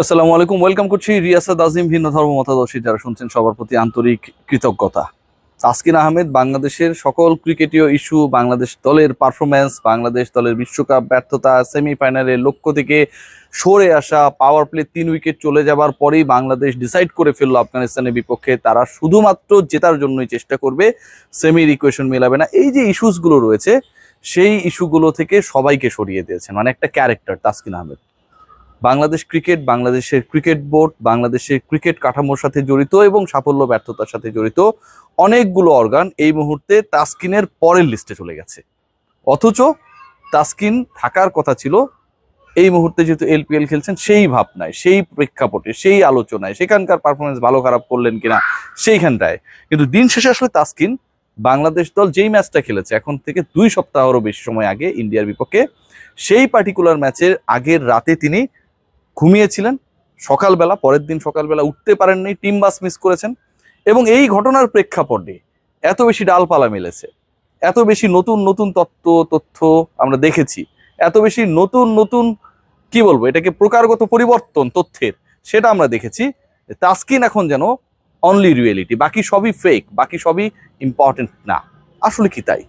আসসালামু আলাইকুম ওয়েলকাম করছি রিয়াসাদ আজিম, ভিন্ন ধর্ম মতাদর্শী যারা শুনছেন সবার প্রতি আন্তরিক কৃতজ্ঞতা। তাসকিন আহমেদ, বাংলাদেশের সকল ক্রিকেটীয় ইস্যু, বাংলাদেশ দলের পারফরমেন্স বাংলাদেশ দলের বিশ্বকাপ ব্যর্থতা সেমিফাইনালের লক্ষ্য থেকে সরে আসা পাওয়ার প্লে তিন উইকেট চলে যাবার পরেই বাংলাদেশ ডিসাইড করে ফেলল আফগানিস্তানের বিপক্ষে। তারা শুধুমাত্র জেতার জন্যই চেষ্টা করবে সেমির ইকুয়েশন মেলাবে না। এই যে ইস্যুসগুলো রয়েছে, সেই ইস্যুগুলো থেকে সবাইকে সরিয়ে দিয়েছেন মানে একটা ক্যারেক্টার তাসকিন আহমেদ। বাংলাদেশ ক্রিকেট, বাংলাদেশের ক্রিকেট বোর্ড, বাংলাদেশের ক্রিকেট কাঠামোর সাথে জড়িত এবং সাফল্য, ব্যর্থতার সাথে জড়িত অনেকগুলো অর্গান এই মুহূর্তে তাসকিনের পরের লিস্টে চলে গেছে। অথচ তাসকিন থাকার কথা ছিল, এই মুহূর্তে যেহেতু এলপিএল খেলছেন, সেই ভাবনায়, সেই প্রেক্ষাপটে, সেই আলোচনায়, সেখানকার পারফরমেন্স ভালো, খারাপ করলেন কিনা, সেইখানটায়। কিন্তু দিন শেষে আসলে তাস্কিন বাংলাদেশ দল যেই ম্যাচটা খেলেছে, এখন থেকে দুই সপ্তাহেরও বেশি সময় আগে ইন্ডিয়ার বিপক্ষে, সেই পার্টিকুলার ম্যাচের আগের রাতে তিনি ঘুমিয়েছিলেন, সকালবেলা, পরের দিন সকালবেলা উঠতে পারেননি, টিম বাস মিস করেছেন এবং এই ঘটনার প্রেক্ষাপটে এত বেশি ডালপালা মেলেছে, এত বেশি নতুন নতুন তত্ত্ব, তথ্য আমরা দেখেছি, এত বেশি নতুন নতুন, কি বলব, এটাকে প্রকারগত পরিবর্তন তথ্যের, সেটা আমরা দেখেছি তাস্কিন এখন যেন অনলি রিয়েলিটি বাকি সবই ফেক বাকি সবই ইম্পর্টেন্ট না, আসলে কি তাই?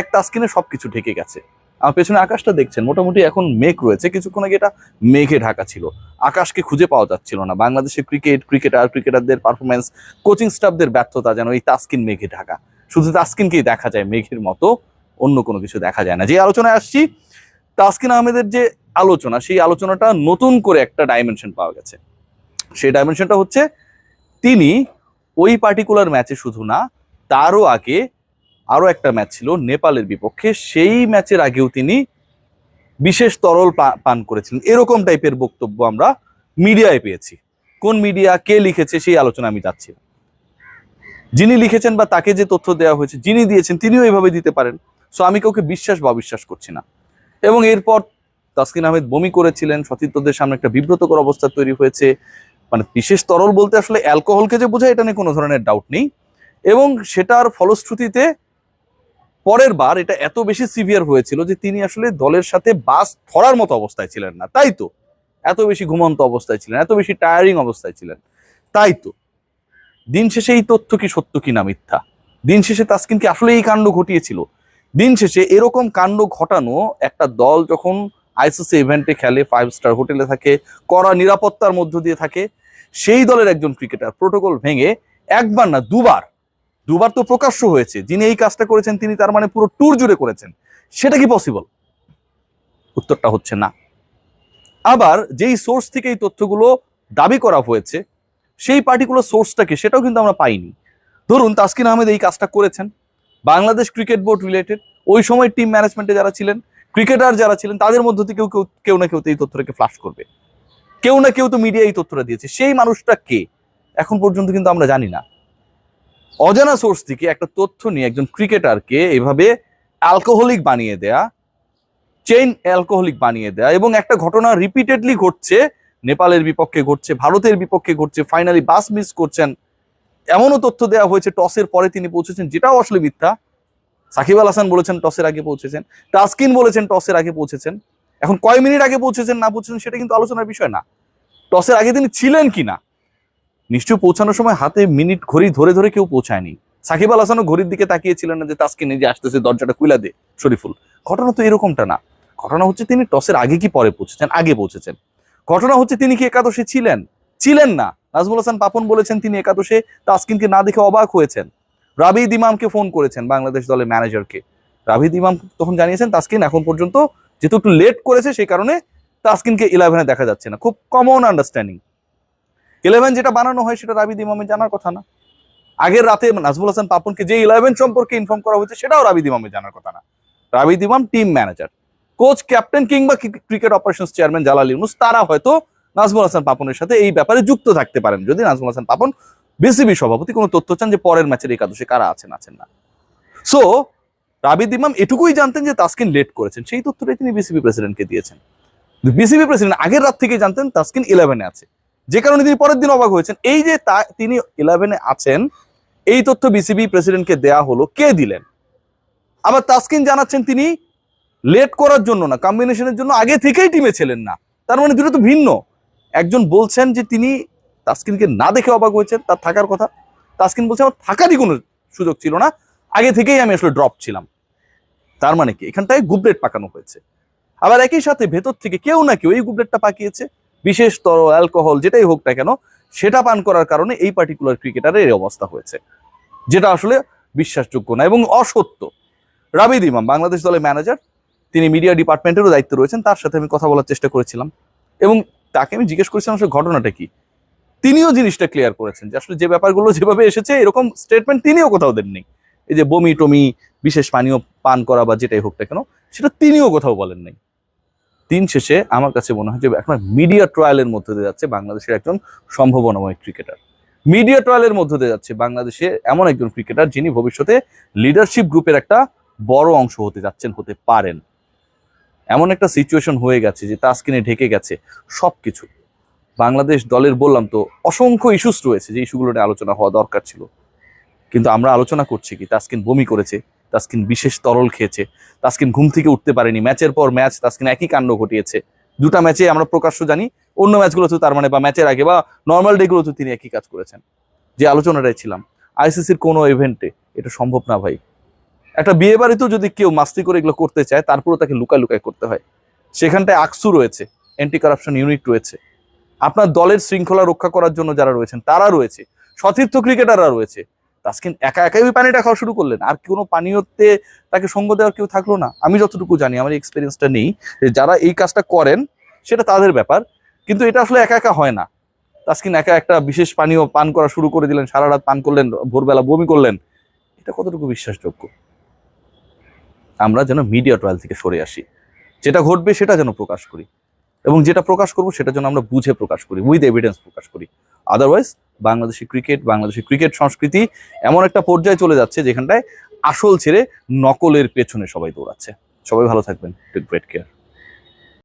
এক তাস্কিনে সব কিছু ঢেকে গেছে। আমার পেছনে আকাশটা দেখছেন, মোটামুটি এখন মেঘ রয়েছে। কিছুক্ষণ আগে এটা মেঘে ঢাকা ছিল। আকাশকে খুঁজে পাওয়া যাচ্ছিল না। বাংলাদেশের ক্রিকেট ক্রিকেটার ক্রিকেটারদের পারফরমেন্স কোচিং স্টাফদের ব্যর্থতা যেন এই তাস্কিন মেঘে ঢাকা। শুধু তাস্কিনকেই দেখা যায় মেঘের মতো, অন্য কোনো কিছু দেখা যায় না। যে আলোচনায় আসছি, তাসকিন আহমেদের যে আলোচনা, সেই আলোচনাটা নতুন করে একটা ডাইমেনশন পাওয়া গেছে। সেই ডাইমেনশনটা হচ্ছে, তিনি ওই পার্টিকুলার ম্যাচে শুধু না, তারও আগে আরও একটা ম্যাচ ছিল নেপালের বিপক্ষে। সেই ম্যাচের আগেও তিনি বিশেষ তরল পান করেছিলেন। এরকম টাইপের বক্তব্য আমরা মিডিয়ায় পেয়েছি। কোন মিডিয়া কে লিখেছে সেই আলোচনা আমি যাচ্ছি যিনি লিখেছেন বা তাকে যে তথ্য দেওয়া হয়েছে, যিনি দিয়েছেন, তিনিও এইভাবে দিতে পারেন। সো আমি কাউকে বিশ্বাস বা অবিশ্বাস করছি না। এবং এরপর তাসকিন আহমেদ বমি করেছিলেন, সতীর্থদের সামনে একটা বিব্রতকর অবস্থা তৈরি হয়েছে। মানে বিশেষ তরল বলতে আসলে অ্যালকোহলকে যে বোঝায়, এটা নিয়ে কোনো ধরনের ডাউট নেই। এবং সেটার ফলশ্রুতিতে পরের বার এটা এত বেশি সিভিয়ার হয়েছিল যে তিনি আসলে দলের সাথে বাস ধরার মতো অবস্থায় ছিলেন না। তাই তো? এত বেশি ঘুমন্ত অবস্থায় ছিলেন, এত বেশি টায়ারিং অবস্থায় ছিলেন। তাই তো? দিন শেষে এই তথ্য কি সত্য কি না মিথ্যা? দিন শেষে তাসকিন কি আসলে এই কাণ্ড ঘটিয়েছিল। দিন শেষে এরকম কাণ্ড ঘটানো একটা দল যখন আইসিসি ইভেন্টে খেলে ফাইভ স্টার হোটেলে থাকে, কড়া নিরাপত্তার মধ্য দিয়ে থাকে, সেই দলের একজন ক্রিকেটার প্রোটোকল ভেঙে একবার না দুবার দুবার তো প্রকাশ্য হয়েছে। যিনি এই কাজটা করেছেন, তিনি তার মানে পুরো ট্যুর জুড়ে করেছেন। সেটা কি পসিবল উত্তরটা হচ্ছে না। আবার যেই সোর্স থেকে এই তথ্যগুলো দাবি করা হয়েছে, সেই পার্টিকুলার সোর্সটাকে সেটাও কিন্তু আমরা পাইনি। ধরুন, তাসকিন আহমেদ এই কাজটা করেছেন। বাংলাদেশ ক্রিকেট বোর্ড রিলেটেড ওই সময় টিম ম্যানেজমেন্টে যারা ছিলেন ক্রিকেটার যারা ছিলেন, তাদের মধ্য থেকে কেউ কেউ না কেউ তো এই তথ্যটাকে ফ্লাশ করবে। কেউ না কেউ তো মিডিয়া এই তথ্যটা দিয়েছে। সেই মানুষটা কে? এখন পর্যন্ত কিন্তু আমরা জানি না। অজানা সোর্স থেকে একটা তথ্য নিয়ে একজন ক্রিকেটারকে এভাবে অ্যালকোহলিক বানিয়ে দেয়া চেইন অ্যালকোহলিক বানিয়ে দেয়া এবং একটা ঘটনা রিপিটেডলি ঘটছে, নেপালের বিপক্ষে ঘটছে, ভারতের বিপক্ষে ঘটছে ফাইনালি বাস মিস করছেন। এমনও তথ্য দেওয়া হয়েছে, টসের পরে তিনি পৌঁছেছেন, যেটাও আসলে মিথ্যা। সাকিব আল হাসান বলেছেন টসের আগে পৌঁছেছেন, তাসকিন বলেছেন টসের আগে পৌঁছেছেন। এখন কয় মিনিট আগে পৌঁছেছেন, না পৌঁছেছেন, সেটা কিন্তু আলোচনার বিষয় না। টসের আগে তিনি ছিলেন কি না নিশ্চয়ই পৌঁছানোর সময় হাতে মিনিট ঘড়ি ধরে ধরে কেউ পৌঁছায়নি। সাকিব আল হাসানও ঘড়ির দিকে তাকিয়েছিলেন না যে তাসকিন এই যে আসতেছে, দরজাটা খুলে দে, শরীফুল। ঘটনা তো এরকমটা না। ঘটনা হচ্ছে তিনি টসের আগে কি পরে পৌঁছেছেন? আগে পৌঁছেছেন। ঘটনা হচ্ছে তিনি কি একাদশে ছিলেন? ছিলেন না। নাজমুল হাসান পাপন বলেছেন তিনি একাদশে তাসকিনকে না দেখে অবাক হয়েছেন। রাবিদ ইমামকে ফোন করেছেন বাংলাদেশ দলের ম্যানেজারকে। রাবিদ ইমাম তখন জানিয়েছেন, তাসকিন এখন পর্যন্ত যেহেতু একটু লেট করেছে, সেই কারণে তাসকিনকে ইলেভেনে দেখা যাচ্ছে না। খুব কমন আন্ডারস্ট্যান্ডিং ইলেভেন যেটা বানানো হয় সেটা রাবিদ ইমামের জানার কথা না। আগের রাতে নাজমুল হাসান পাপনকে যে ইলেভেন সম্পর্কে ইনফর্ম করা হয়েছে, সেটাও রাবিদ ইমামের জানার কথা না। Rabeed Imam team manager coach captain কিংবা cricket operation chairman Jalal Yunus, তারা হয়তো নাজমুল হাসান পাপনের সাথে এই ব্যাপারে যুক্ত থাকতে পারেন। যদি নাজমুল হাসান পাপন বিসিবি সভাপতি, কোনো তথ্য চান যে পরের ম্যাচের একাদশে কারা আছেন আছেন না। সো রাবিদ ইমাম এটুকুই জানতেন যে তাসকিন লেট করেছেন। সেই তথ্যটাই তিনি বিসিবি প্রেসিডেন্টকে দিয়েছেন। বিসিবি প্রেসিডেন্ট আগের রাত থেকে জানতেন তাসকিন ইলেভেনে আছে। যে কারণে তিনি পরের দিন অবাক হয়েছেন। এই যে তা- তিনি ইলেভেনে আছেন, এই তথ্য বিসিবি প্রেসিডেন্টকে দেয়া হলো। কে দিলেন? আবার তাসকিন জানাচ্ছেন তিনি লেট করার জন্য না কম্বিনেশনের জন্য আগে থেকেই টিমে ছিলেন না। তার মানে দুটো তো ভিন্ন। একজন বলছেন যে তিনি তাসকিনকে না দেখে অবাক হয়েছেন, তার থাকার কথা। তাসকিন বলছে, আমার থাকারই কোনো সুযোগ ছিল না। আগে থেকেই আমি আসলে ড্রপ ছিলাম। তার মানে কি? এখানটায় গুবলেট পাকানো হয়েছে। আবার একই সাথে ভেতর থেকে কেউ না কেউ এই গুবলেটটা পাকিয়েছে। বিশেষ তর অ্যালকোহল যেটাই হোক না কেন, সেটা পান করার কারণে এই পার্টিকুলার ক্রিকেটারের এই অবস্থা হয়েছে। যেটা আসলে বিশ্বাসযোগ্য না এবং অসত্য। রাবিদ ইমাম, বাংলাদেশ দলের ম্যানেজার তিনি মিডিয়া ডিপার্টমেন্টেরও দায়িত্ব রয়েছেন, তার সাথে আমি কথা বলার চেষ্টা করেছিলাম। এবং তাকে আমি জিজ্ঞেস করেছিলাম, আসলে ঘটনাটা কি? তিনিও জিনিসটা ক্লিয়ার করেছেন যে, আসলে যে ব্যাপারগুলো যেভাবে এসেছে, এরকম স্টেটমেন্ট তিনিও কোথাও দেননি। এই যে বমি টমি বিশেষ পানীয় পান করা বা যেটাই হোক না কেন, সেটা তিনিও কোথাও বলেন নাই দিন শেষে আমার কাছে মনে হয় যে এখন মিডিয়া ট্রায়ালের মধ্যে দিয়ে যাচ্ছে বাংলাদেশের একজন সম্ভাবনাময় ক্রিকেটার। মিডিয়া ট্রায়ালের মধ্যে দিয়ে যাচ্ছে বাংলাদেশে এমন একজন ক্রিকেটার যিনি ভবিষ্যতে লিডারশিপ গ্রুপের একটা বড় অংশ হতে যাচ্ছেন, হতে পারেন। এমন একটা সিচুয়েশন হয়ে গেছে যে তাস্কিনে ঢেকে গেছে সব কিছু বাংলাদেশ দলের বললাম তো অসংখ্য ইস্যুস রয়েছে যে ইস্যুগুলো নিয়ে আলোচনা হওয়া দরকার ছিল। কিন্তু আমরা আলোচনা করছি কি? তাস্কিন বমি করেছে। তাস্কিন বিশেষ তরল খেয়েছে। তাস্কিন ঘুম থেকে উঠতে পারেনি। ম্যাচের পর ম্যাচ তাস্কিন একই কাণ্ড ঘটিয়েছে। দুটা ম্যাচে আমরা প্রকাশ্য জানি, অন্য ম্যাচগুলোতে তার মানে বা ম্যাচের আগে বা নর্মাল ডেগুলোতে তিনি একই কাজ করেছেন। যে আলোচনাটাই ছিলাম আইসিসির কোনো ইভেন্টে এটা সম্ভব না ভাই। একটা বিয়ে বাড়িতেও যদি কেউ মাস্তি করে এগুলো করতে চায়, তারপরেও তাকে লুকায় লুকায় করতে হয়। সেখানটায় আকসু রয়েছে অ্যান্টি কারাপশন ইউনিট রয়েছে। আপনার দলের শৃঙ্খলা রক্ষা করার জন্য যারা রয়েছেন, তারা রয়েছে। সতীর্থ ক্রিকেটাররা রয়েছে। তাস্কিন একা একাই ওই পানিটা খাওয়া শুরু করলেন। আর কোনো পানীয়তে তাকে সঙ্গ দেওয়ার কেউ থাকল না। আমি যতটুকু জানি, আমার এক্সপিরিয়েন্সটা নেই যারা এই কাজটা করেন, সেটা তাদের ব্যাপার। কিন্তু এটা আসলে একা একা হয় না। তাস্কিন একা একটা বিশেষ পানীয় পান করা শুরু করে দিলেন, সারা রাত পান করলেন, ভোরবেলা বমি করলেন। এটা কতটুকু বিশ্বাসযোগ্য? আমরা যেন মিডিয়া ট্রায়াল থেকে সরে আসি। যেটা ঘটবে, সেটা যেন প্রকাশ করি। এবং যেটা প্রকাশ করব, সেটা যেন আমরা বুঝে প্রকাশ করি উইথ এভিডেন্স প্রকাশ করি। Otherwise Bangladeshi cricket Bangladeshi cricket সংস্কৃতি এমন একটা পর্যায়ে চলে যাচ্ছে যেখানটায় আসল ছেড়ে নকলের পেছনে সবাই দৌড়াচ্ছে। সবাই ভালো থাকবেন। Great care